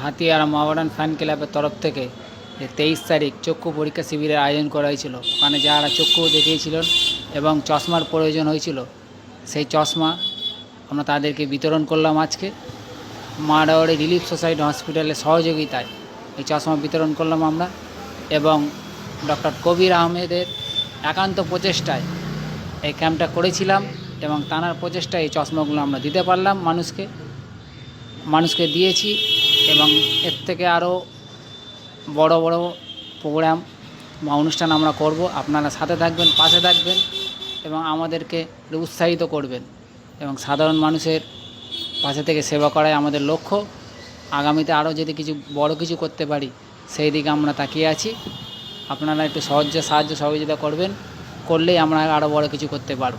হাতিয়ার মহাবাডান ফ্যান ক্লাবের তরফ থেকে যে তেইশ তারিখ চক্ষু পরীক্ষা শিবিরের আয়োজন করা হয়েছিল। ওখানে যারা চক্ষু দেখিয়েছিলেন এবং চশমার প্রয়োজন হয়েছিল, সেই চশমা আমরা তাদেরকে বিতরণ করলাম আজকে। মারাওয়াড়ি রিলিফ সোসাইটি হসপিটালের সহযোগিতায় এই চশমা বিতরণ করলাম আমরা এবং ডক্টর কবির আহমেদের একান্ত প্রচেষ্টায় এই ক্যাম্পটা করেছিলাম এবং তাঁর প্রচেষ্টায় এই চশমাগুলো আমরা দিতে পারলাম মানুষকে। মানুষকে দিয়েছি। এবং এর থেকে আরও বড় বড় প্রোগ্রাম বা অনুষ্ঠান আমরা করব। আপনারা সাথে থাকবেন, পাশে থাকবেন এবং আমাদেরকে উৎসাহিত করবেন এবং সাধারণ মানুষের পাশে থেকে সেবা করাই আমাদের লক্ষ্য। আগামীতে আরও যদি কিছু বড় কিছু করতে পারি, সেই দিকে আমরা তাকিয়ে আছি। আপনারা একটু সহজে সাহায্য সহযোগিতা করবেন, করলেই আমরা আরও বড় কিছু করতে পারব।